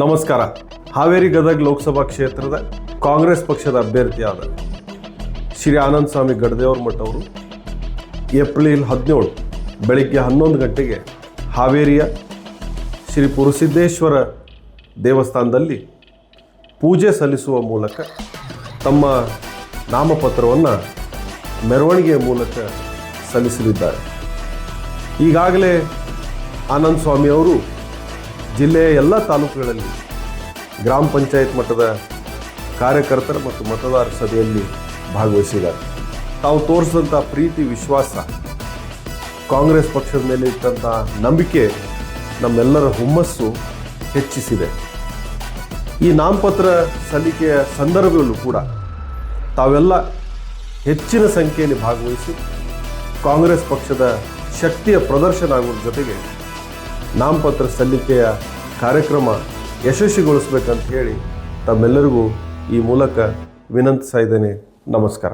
ನಮಸ್ಕಾರ. ಹಾವೇರಿ ಗದಗ ಲೋಕಸಭಾ ಕ್ಷೇತ್ರದ ಕಾಂಗ್ರೆಸ್ ಪಕ್ಷದ ಅಭ್ಯರ್ಥಿಯಾದ ಶ್ರೀ ಆನಂದ ಸ್ವಾಮಿ ಗಡ್ದೇವ್ರ ಮಠ ಅವರು ಏಪ್ರಿಲ್ ಹದಿನೇಳು ಬೆಳಿಗ್ಗೆ ಹನ್ನೊಂದು ಗಂಟೆಗೆ ಹಾವೇರಿಯ ಶ್ರೀ ಪುರಸಿದ್ದೇಶ್ವರ ದೇವಸ್ಥಾನದಲ್ಲಿ ಪೂಜೆ ಸಲ್ಲಿಸುವ ಮೂಲಕ ತಮ್ಮ ನಾಮಪತ್ರವನ್ನು ಮೆರವಣಿಗೆಯ ಮೂಲಕ ಸಲ್ಲಿಸಲಿದ್ದಾರೆ. ಈಗಾಗಲೇ ಆನಂದ್ ಸ್ವಾಮಿ ಅವರು ಜಿಲ್ಲೆಯ ಎಲ್ಲ ತಾಲೂಕುಗಳಲ್ಲಿ ಗ್ರಾಮ ಪಂಚಾಯತ್ ಮಟ್ಟದ ಕಾರ್ಯಕರ್ತರ ಮತ್ತು ಮತದಾರ ಸಭೆಯಲ್ಲಿ ಭಾಗವಹಿಸಿದ್ದಾರೆ. ತಾವು ತೋರಿಸಿದಂಥ ಪ್ರೀತಿ, ವಿಶ್ವಾಸ, ಕಾಂಗ್ರೆಸ್ ಪಕ್ಷದ ಮೇಲೆ ಇಟ್ಟಂಥ ನಂಬಿಕೆ ನಮ್ಮೆಲ್ಲರ ಹುಮ್ಮಸ್ಸು ಹೆಚ್ಚಿಸಿದೆ. ಈ ನಾಮಪತ್ರ ಸಲ್ಲಿಕೆಯ ಸಂದರ್ಭದಲ್ಲೂ ಕೂಡ ತಾವೆಲ್ಲ ಹೆಚ್ಚಿನ ಸಂಖ್ಯೆಯಲ್ಲಿ ಭಾಗವಹಿಸಿ ಕಾಂಗ್ರೆಸ್ ಪಕ್ಷದ ಶಕ್ತಿಯ ಪ್ರದರ್ಶನ ಆಗುವ ಜೊತೆಗೆ ನಾಮಪತ್ರ ಸಲ್ಲಿಕೆಯ ಕಾರ್ಯಕ್ರಮ ಯಶಸ್ವಿಗೊಳಿಸ್ಬೇಕಂತ ಹೇಳಿ ತಮ್ಮೆಲ್ಲರಿಗೂ ಈ ಮೂಲಕ ವಿನಂತಿಸ್ತಾ ಇದ್ದೇನೆ. ನಮಸ್ಕಾರ.